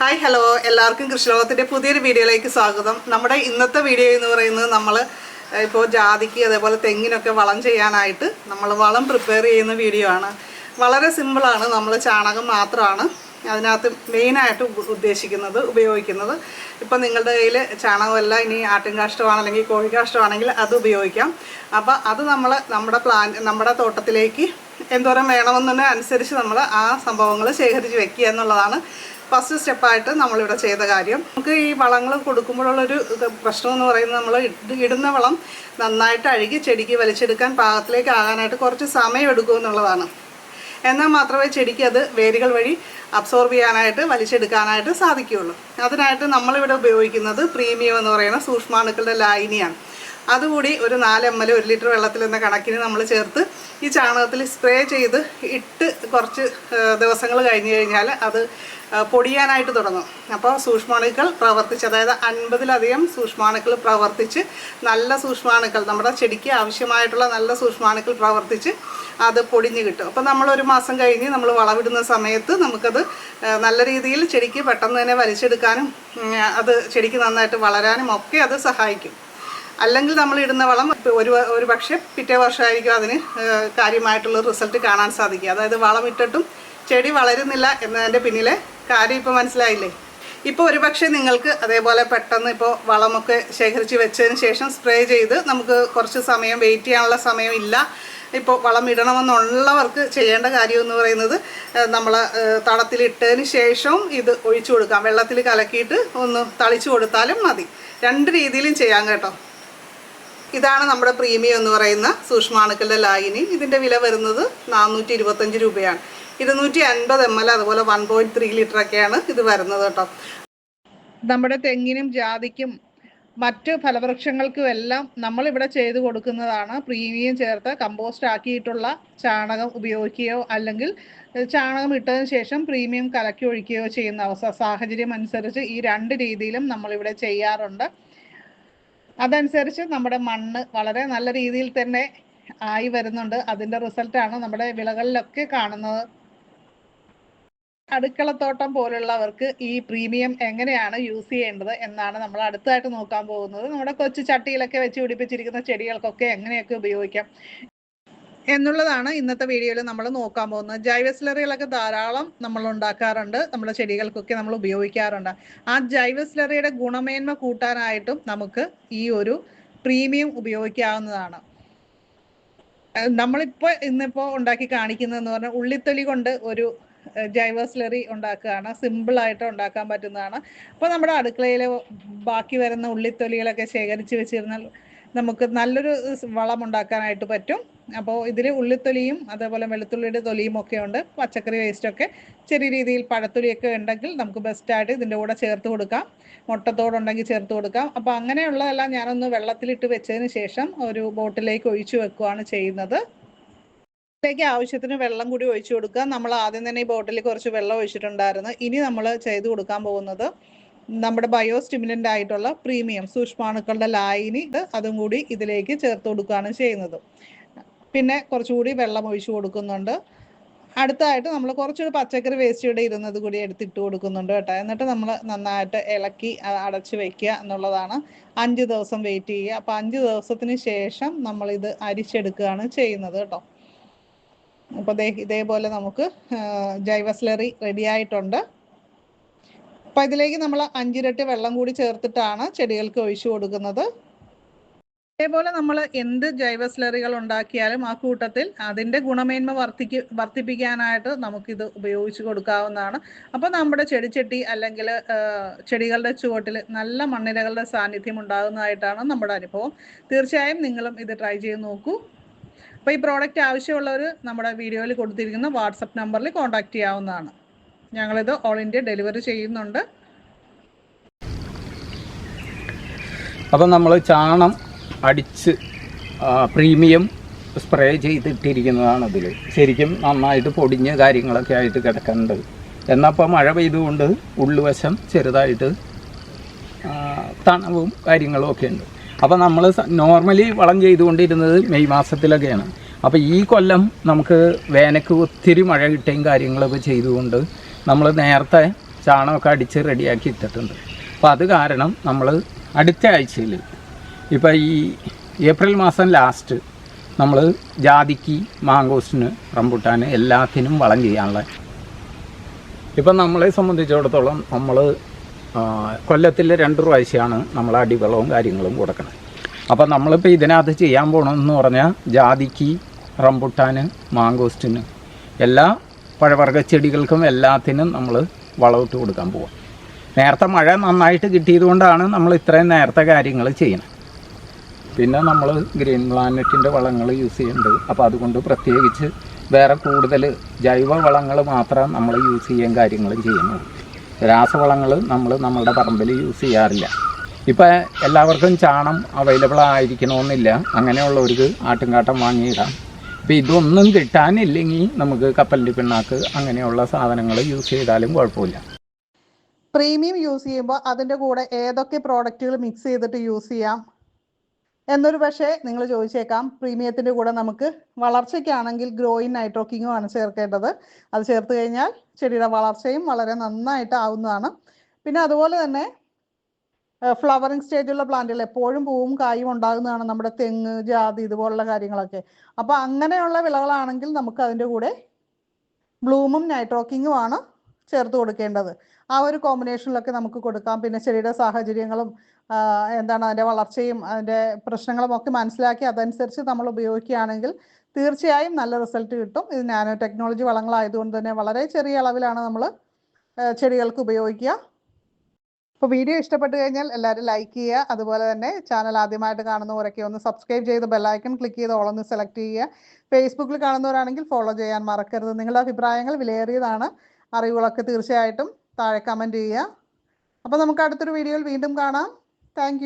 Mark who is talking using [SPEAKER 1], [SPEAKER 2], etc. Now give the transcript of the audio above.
[SPEAKER 1] Hi hello എല്ലാവർക്കും കൃഷിലോകത്തിന്റെ പുതിയൊരു വീഡിയോയിലേക്ക് സ്വാഗതം. നമ്മുടെ ഇന്നത്തെ വീഡിയോ എന്ന് പറയുന്നത് നമ്മൾ ഇപ്പോൾ ജാതിക്ക് അതേപോലെ തെങ്ങിനൊക്കെ വളം ചെയ്യാനായിട്ട് നമ്മൾ വളം പ്രിപ്പയർ ചെയ്യുന്ന വീഡിയോ ആണ്. വളരെ സിമ്പിളാണ് നമ്മൾ ചാണകം മാത്രമാണ് അതിനകത്ത് മെയിനായിട്ട് ഉദ്ദേശിക്കുന്നത് ഉപയോഗിക്കുന്നത്. ഇപ്പം നിങ്ങളുടെ കയ്യിൽ ചാണകമല്ല ഇനി ആട്ടിൻകാഷ്ടമാണ് അല്ലെങ്കിൽ കോഴിക്കാഷ്ടമാണെങ്കിൽ അത് ഉപയോഗിക്കാം. അപ്പോൾ അത് നമ്മൾ നമ്മുടെ പ്ലാൻ നമ്മുടെ തോട്ടത്തിലേക്ക് എന്തോരം വേണമെന്നതിന് അനുസരിച്ച് നമ്മൾ ആ സംഭവങ്ങൾ ശേഖരിച്ച് വെക്കുക എന്നുള്ളതാണ് ഫസ്റ്റ് സ്റ്റെപ്പായിട്ട് നമ്മളിവിടെ ചെയ്ത കാര്യം. നമുക്ക് ഈ വളങ്ങൾ കൊടുക്കുമ്പോഴുള്ളൊരു പ്രശ്നം എന്ന് പറയുന്നത് നമ്മൾ ഇടുന്ന വളം നന്നായിട്ട് അഴുകി ചെടിക്ക് വലിച്ചെടുക്കാൻ പാകത്തിലേക്ക് ആകാനായിട്ട് കുറച്ച് സമയം എടുക്കും എന്നുള്ളതാണ്. എന്നാൽ മാത്രമേ ചെടിക്ക് അത് വേരുകൾ വഴി അബ്സോർബ് ചെയ്യാനായിട്ട് വലിച്ചെടുക്കാനായിട്ട് സാധിക്കുകയുള്ളൂ. അതിനായിട്ട് നമ്മളിവിടെ ഉപയോഗിക്കുന്നത് പ്രീമിയം എന്ന് പറയുന്ന സൂക്ഷ്മാണുക്കളുടെ ലായനിയാണ്. അതുകൂടി ഒരു നാല് എം എൽ ഒരു ലിറ്റർ വെള്ളത്തിൽ എന്ന കണക്കിന് നമ്മൾ ചേർത്ത് ഈ ചാണകത്തിൽ സ്പ്രേ ചെയ്ത് ഇട്ട് കുറച്ച് ദിവസങ്ങൾ കഴിഞ്ഞ് കഴിഞ്ഞാൽ അത് പൊടിയാനായിട്ട് തുടങ്ങും. അപ്പോൾ സൂക്ഷ്മാണുക്കൾ പ്രവർത്തിച്ച് അതായത് അൻപതിലധികം സൂക്ഷ്മാണുക്കൾ പ്രവർത്തിച്ച് നല്ല സൂക്ഷ്മാണുക്കൾ നമ്മുടെ ചെടിക്ക് ആവശ്യമായിട്ടുള്ള നല്ല സൂക്ഷ്മാണുക്കൾ പ്രവർത്തിച്ച് അത് പൊടിഞ്ഞ് കിട്ടും. അപ്പോൾ നമ്മൾ ഒരു മാസം കഴിഞ്ഞ് നമ്മൾ വളവിടുന്ന സമയത്ത് നമുക്കത് നല്ല രീതിയിൽ ചെടിക്ക് പെട്ടെന്ന് തന്നെ വലിച്ചെടുക്കാനും അത് ചെടിക്ക് നന്നായിട്ട് വളരാനും ഒക്കെ അത് സഹായിക്കും. അല്ലെങ്കിൽ നമ്മൾ ഇടുന്ന വളം ഒരു ഒരു പക്ഷേ പിറ്റേ വർഷമായിരിക്കും അതിന് കാര്യമായിട്ടുള്ള റിസൾട്ട് കാണാൻ സാധിക്കുക. അതായത് വളം ഇട്ടിട്ടും ചെടി വളരുന്നില്ല എന്നതിന്റെ പിന്നിലെ കാര്യം ഇപ്പോൾ മനസ്സിലായില്ലേ? ഇപ്പോൾ ഒരു പക്ഷേ നിങ്ങൾക്ക് അതേപോലെ പെട്ടെന്ന് ഇപ്പോൾ വളമൊക്കെ ശേഖരിച്ച് വെച്ചതിന് ശേഷം സ്പ്രേ ചെയ്ത് നമുക്ക് കുറച്ച് സമയം വെയിറ്റ് ചെയ്യാനുള്ള സമയം ഇല്ല. ഇപ്പോൾ വളം ഇടണമെന്നുള്ളവർക്ക് ചെയ്യേണ്ട കാര്യം എന്ന് പറയുന്നത് നമ്മൾ തടത്തിലിട്ടതിന് ശേഷവും ഇത് ഒഴിച്ചു കൊടുക്കാം. വെള്ളത്തിൽ കലക്കിയിട്ട് ഒന്ന് തളിച്ചു കൊടുത്താലും മതി. രണ്ട് രീതിയിലും ചെയ്യാം കേട്ടോ. ഇതാണ് നമ്മുടെ പ്രീമിയം എന്ന് പറയുന്ന സൂക്ഷ്മാണുക്കളുടെ ലായിനി. ഇതിന്റെ വില വരുന്നത് നാനൂറ്റി ഇരുപത്തഞ്ച് രൂപയാണ്. ഇരുന്നൂറ്റി അൻപത് എം എൽ അതുപോലെ വൺ പോയിന്റ് ത്രീ ലിറ്റർ ഒക്കെയാണ് ഇത് വരുന്നത് കേട്ടോ. നമ്മുടെ തെങ്ങിനും ജാതിക്കും മറ്റ് ഫലവൃക്ഷങ്ങൾക്കും എല്ലാം നമ്മൾ ഇവിടെ ചെയ്തു കൊടുക്കുന്നതാണ്. പ്രീമിയം ചേർത്ത് കമ്പോസ്റ്റ് ആക്കിയിട്ടുള്ള ചാണകം ഉപയോഗിക്കുകയോ അല്ലെങ്കിൽ ചാണകം ഇട്ടതിന് ശേഷം പ്രീമിയം കലക്കി ഒഴിക്കുകയോ ചെയ്യുന്ന അവസ്ഥ സാഹചര്യം അനുസരിച്ച് ഈ രണ്ട് രീതിയിലും നമ്മളിവിടെ ചെയ്യാറുണ്ട്. അതനുസരിച്ച് നമ്മുടെ മണ്ണ് വളരെ നല്ല രീതിയിൽ തന്നെ ആയി വരുന്നുണ്ട്. അതിന്റെ റിസൾട്ടാണ് നമ്മുടെ വിളകളിലൊക്കെ കാണുന്നത്. അടുക്കളത്തോട്ടം പോലുള്ളവർക്ക് ഈ പ്രീമിയം എങ്ങനെയാണ് യൂസ് ചെയ്യേണ്ടത് എന്നാണ് നമ്മൾ അടുത്തായിട്ട് നോക്കാൻ പോകുന്നത്. നമ്മുടെ കൊച്ചു ചട്ടിയിലൊക്കെ വെച്ച് പിടിപ്പിച്ചിരിക്കുന്ന ചെടികൾക്കൊക്കെ എങ്ങനെയൊക്കെ ഉപയോഗിക്കാം? എന്നുള്ളതാണ് ഇന്നത്തെ വീഡിയോയിൽ നമ്മൾ നോക്കാൻ പോകുന്നത്. ജൈവ സ്ലറികളൊക്കെ ധാരാളം നമ്മൾ ഉണ്ടാക്കാറുണ്ട്. നമ്മുടെ ചെടികൾക്കൊക്കെ നമ്മൾ ഉപയോഗിക്കാറുണ്ട്. ആ ജൈവ സ്ലറിയുടെ ഗുണമേന്മ കൂട്ടാനായിട്ടും നമുക്ക് ഈ ഒരു പ്രീമിയം ഉപയോഗിക്കാവുന്നതാണ്. നമ്മളിപ്പോ ഇന്നിപ്പോൾ ഉണ്ടാക്കി കാണിക്കുന്നതെന്ന് പറഞ്ഞാൽ ഉള്ളിത്തൊലി കൊണ്ട് ഒരു ജൈവ സ്ലറി ഉണ്ടാക്കുകയാണ്. സിമ്പിളായിട്ട് ഉണ്ടാക്കാൻ പറ്റുന്നതാണ്. അപ്പോൾ നമ്മുടെ അടുക്കളയിലെ ബാക്കി വരുന്ന ഉള്ളിത്തൊലികളൊക്കെ ശേഖരിച്ച് വെച്ചിരുന്നാൽ നമുക്ക് നല്ലൊരു വളമുണ്ടാക്കാനായിട്ട് പറ്റും. അപ്പോൾ ഇതിൽ ഉള്ളിത്തൊലിയും അതേപോലെ വെളുത്തുള്ളിയുടെ തൊലിയും ഒക്കെ ഉണ്ട്. പച്ചക്കറി വേസ്റ്റൊക്കെ ചെറിയ രീതിയിൽ പഴത്തൊലിയൊക്കെ ഉണ്ടെങ്കിൽ നമുക്ക് ബെസ്റ്റായിട്ട് ഇതിന്റെ കൂടെ ചേർത്ത് കൊടുക്കാം. മുട്ടത്തോടുണ്ടെങ്കിൽ ചേർത്ത് കൊടുക്കാം. അപ്പോൾ അങ്ങനെയുള്ളതെല്ലാം ഞാനൊന്ന് വെള്ളത്തിലിട്ട് വെച്ചതിന് ശേഷം ഒരു ബോട്ടിലേക്ക് ഒഴിച്ചു വെക്കുകയാണ് ചെയ്യുന്നത്. ഇതിലേക്ക് ആവശ്യത്തിന് വെള്ളം കൂടി ഒഴിച്ചു കൊടുക്കുക. നമ്മൾ ആദ്യം തന്നെ ഈ ബോട്ടിൽ കുറച്ച് വെള്ളം ഒഴിച്ചിട്ടുണ്ടായിരുന്നു. ഇനി നമ്മൾ ചെയ്തു കൊടുക്കാൻ പോകുന്നത് നമ്മുടെ ബയോ സ്റ്റിമുലന്റ് ആയിട്ടുള്ള പ്രീമിയം സൂക്ഷ്മാണുക്കളുടെ ലായനി അതും കൂടി ഇതിലേക്ക് ചേർത്ത് കൊടുക്കുകയാണ് ചെയ്യുന്നത്. പിന്നെ കുറച്ചുകൂടി വെള്ളം ഒഴിച്ചു കൊടുക്കുന്നുണ്ട്. അടുത്തായിട്ട് നമ്മൾ കുറച്ചൊരു പച്ചക്കറി വേസ്റ്റ് ഇവിടെ ഇരുന്നത് കൂടി എടുത്തിട്ട് കൊടുക്കുന്നുണ്ട് കേട്ടോ. എന്നിട്ട് നമ്മൾ നന്നായിട്ട് ഇളക്കി അടച്ചു വെക്കുക എന്നുള്ളതാണ്. അഞ്ച് ദിവസം വെയിറ്റ് ചെയ്യുക. അപ്പം അഞ്ച് ദിവസത്തിന് ശേഷം നമ്മൾ ഇത് അരിച്ചെടുക്കുകയാണ് ചെയ്യുന്നത് കേട്ടോ. അപ്പോൾ ഇതേപോലെ നമുക്ക് ജൈവസ്ലറി ജൈവ സ്ലറി റെഡി ആയിട്ടുണ്ട്. അപ്പോൾ ഇതിലേക്ക് നമ്മൾ അഞ്ചിരട്ടി വെള്ളം കൂടി ചേർത്തിട്ടാണ് ചെടികൾക്ക് ഒഴിച്ചു കൊടുക്കുന്നത്. അതേപോലെ നമ്മൾ എന്ത് ജൈവ സ്ലറികൾ ഉണ്ടാക്കിയാലും ആ കൂട്ടത്തിൽ അതിന്റെ ഗുണമേന്മ വർദ്ധിക്ക് വർദ്ധിപ്പിക്കാനായിട്ട് നമുക്കിത് ഉപയോഗിച്ച് കൊടുക്കാവുന്നതാണ്. അപ്പോൾ നമ്മുടെ ചെടിച്ചട്ടി അല്ലെങ്കിൽ ചെടികളുടെ ചുവട്ടിൽ നല്ല മണ്ണിരകളുടെ സാന്നിധ്യം ഉണ്ടാകുന്നതായിട്ടാണ് നമ്മുടെ അനുഭവം. തീർച്ചയായും നിങ്ങളും ഇത് ട്രൈ ചെയ്ത് നോക്കൂ. അപ്പോൾ ഈ പ്രോഡക്റ്റ് ആവശ്യമുള്ളവർ നമ്മുടെ വീഡിയോയിൽ കൊടുത്തിരിക്കുന്ന വാട്സപ്പ് നമ്പറിൽ കോൺടാക്റ്റ് ചെയ്യാവുന്നതാണ്. ഞങ്ങളിത് ഓൾ ഇന്ത്യ ഡെലിവറി ചെയ്യുന്നുണ്ട്.
[SPEAKER 2] അപ്പം നമ്മൾ ചാണം അടിച്ച് പ്രീമിയം സ്പ്രേ ചെയ്തിട്ടിരിക്കുന്നതാണ് അതിൽ ശരിക്കും നന്നായിട്ട് പൊടിഞ്ഞ് കാര്യങ്ങളൊക്കെ ആയിട്ട് കിടക്കുന്നുണ്ട്. എന്നപ്പോൾ മഴ പെയ്തുകൊണ്ട് ഉള്ളുവശം ചെറുതായിട്ട് തണവും കാര്യങ്ങളും ഒക്കെ ഉണ്ട്. അപ്പോൾ നമ്മൾ നോർമലി വളം ചെയ്തുകൊണ്ടിരുന്നത് മെയ് മാസത്തിലൊക്കെയാണ്. അപ്പോൾ ഈ കൊല്ലം നമുക്ക് വേനയ്ക്ക് ഒത്തിരി മഴ കിട്ടുകയും കാര്യങ്ങളൊക്കെ ചെയ്തുകൊണ്ട് നമ്മൾ നേരത്തെ ചാണകമൊക്കെ അടിച്ച് റെഡിയാക്കി ഇട്ടിട്ടുണ്ട്. അപ്പോൾ അത് കാരണം നമ്മൾ അടുത്ത ആഴ്ചയിൽ ഇപ്പോൾ ഈ ഏപ്രിൽ മാസം ലാസ്റ്റ് നമ്മൾ ജാതിക്ക് മാങ്കോസ്റ്റിന് റംബുട്ടാന് എല്ലാത്തിനും വളം ചെയ്യാനുള്ള ഇപ്പം നമ്മളെ സംബന്ധിച്ചിടത്തോളം നമ്മൾ കൊല്ലത്തിൽ രണ്ട് പ്രാവശ്യമാണ് നമ്മൾ അടിവെള്ളവും കാര്യങ്ങളും കൊടുക്കണം അപ്പം നമ്മളിപ്പോൾ ഇതിനകത്ത് ചെയ്യാൻ പോകണമെന്ന് പറഞ്ഞാൽ ജാതിക്ക് റംബുട്ടാന് മാങ്കോസ്റ്റിന് എല്ലാ പഴവർഗ ചെടികൾക്കും എല്ലാത്തിനും നമ്മൾ വളമിട്ട് കൊടുക്കാൻ പോവാം. നേരത്തെ മഴ നന്നായിട്ട് കിട്ടിയത് കൊണ്ടാണ് നമ്മൾ ഇത്രയും നേരത്തെ കാര്യങ്ങൾ ചെയ്യുന്നത്. പിന്നെ നമ്മൾ ഗ്രീൻ പ്ലാനറ്റിന്റെ വളങ്ങൾ യൂസ് ചെയ്യുന്നുണ്ട്. അപ്പോൾ അതുകൊണ്ട് പ്രത്യേകിച്ച് വേറെ കൂടുതൽ ജൈവ വളങ്ങൾ മാത്രം നമ്മൾ യൂസ് ചെയ്യാൻ കാര്യങ്ങളും ചെയ്യുന്നു. രാസവളങ്ങൾ നമ്മൾ നമ്മളുടെ പറമ്പിൽ യൂസ് ചെയ്യാറില്ല. ഇപ്പം എല്ലാവർക്കും ചാണം അവൈലബിൾ ആയിരിക്കണമെന്നില്ല. അങ്ങനെയുള്ളവർക്ക് ആട്ടുംകാട്ടം വാങ്ങിയിടാം. ഇപ്പം ഇതൊന്നും കിട്ടാനില്ലെങ്കിൽ നമുക്ക് കപ്പലിന്റെ പിണ്ണാക്ക് അങ്ങനെയുള്ള സാധനങ്ങൾ യൂസ് ചെയ്താലും കുഴപ്പമില്ല.
[SPEAKER 1] പ്രീമിയം യൂസ് ചെയ്യുമ്പോൾ അതിന്റെ കൂടെ ഏതൊക്കെ പ്രോഡക്റ്റുകൾ മിക്സ് ചെയ്തിട്ട് യൂസ് ചെയ്യാം? എന്നൊരു പക്ഷേ നിങ്ങൾ ചോദിച്ചേക്കാം. പ്രീമിയത്തിന്റെ കൂടെ നമുക്ക് വളർച്ചയ്ക്കാണെങ്കിൽ ഗ്രോയിൻ നൈട്രോക്കിങ്ങും ആണ് ചേർക്കേണ്ടത്. അത് ചേർത്ത് കഴിഞ്ഞാൽ ചെടിയുടെ വളർച്ചയും വളരെ നന്നായിട്ട് ആവുന്നതാണ്. പിന്നെ അതുപോലെ തന്നെ ഫ്ലവറിങ് സ്റ്റേജുള്ള പ്ലാന്റുകൾ എപ്പോഴും പൂവും കായും ഉണ്ടാകുന്നതാണ് നമ്മുടെ തെങ്ങ് ജാതി ഇതുപോലുള്ള കാര്യങ്ങളൊക്കെ. അപ്പോൾ അങ്ങനെയുള്ള വിളകളാണെങ്കിൽ നമുക്ക് അതിന്റെ കൂടെ ബ്ലൂമും നൈട്രോക്കിങ്ങും ആണ് ചേർത്ത് കൊടുക്കേണ്ടത്. ആ ഒരു കോമ്പിനേഷനിലൊക്കെ നമുക്ക് കൊടുക്കാം. പിന്നെ ചെടിയുടെ സാഹചര്യങ്ങളും എന്താണ് അതിന്റെ വളർച്ചയും അതിന്റെ പ്രശ്നങ്ങളും ഒക്കെ മനസ്സിലാക്കി അതനുസരിച്ച് നമ്മൾ ഉപയോഗിക്കുകയാണെങ്കിൽ തീർച്ചയായും നല്ല റിസൾട്ട് കിട്ടും. ഇത് നാനോ ടെക്നോളജി വളങ്ങളായതുകൊണ്ട് തന്നെ വളരെ ചെറിയ അളവിലാണ് നമ്മൾ ചെടികൾക്ക് ഉപയോഗിക്കുക. അപ്പോൾ വീഡിയോ ഇഷ്ടപ്പെട്ട് കഴിഞ്ഞാൽ എല്ലാവരും ലൈക്ക് ചെയ്യുക. അതുപോലെ തന്നെ ചാനൽ ആദ്യമായിട്ട് കാണുന്നവരൊക്കെ ഒന്ന് സബ്സ്ക്രൈബ് ചെയ്ത് ബെല്ലൈക്കൺ ക്ലിക്ക് ചെയ്ത് ഓളൊന്ന് സെലക്ട് ചെയ്യുക. ഫേസ്ബുക്കിൽ കാണുന്നവരാണെങ്കിൽ ഫോളോ ചെയ്യാൻ മറക്കരുത്. നിങ്ങളുടെ അഭിപ്രായങ്ങൾ വിലയേറിയതാണ്. അറിവുകളൊക്കെ തീർച്ചയായിട്ടും താഴെ കമന്റ് ചെയ്യുക. അപ്പോൾ നമുക്ക് അടുത്തൊരു വീഡിയോയിൽ വീണ്ടും കാണാം. താങ്ക്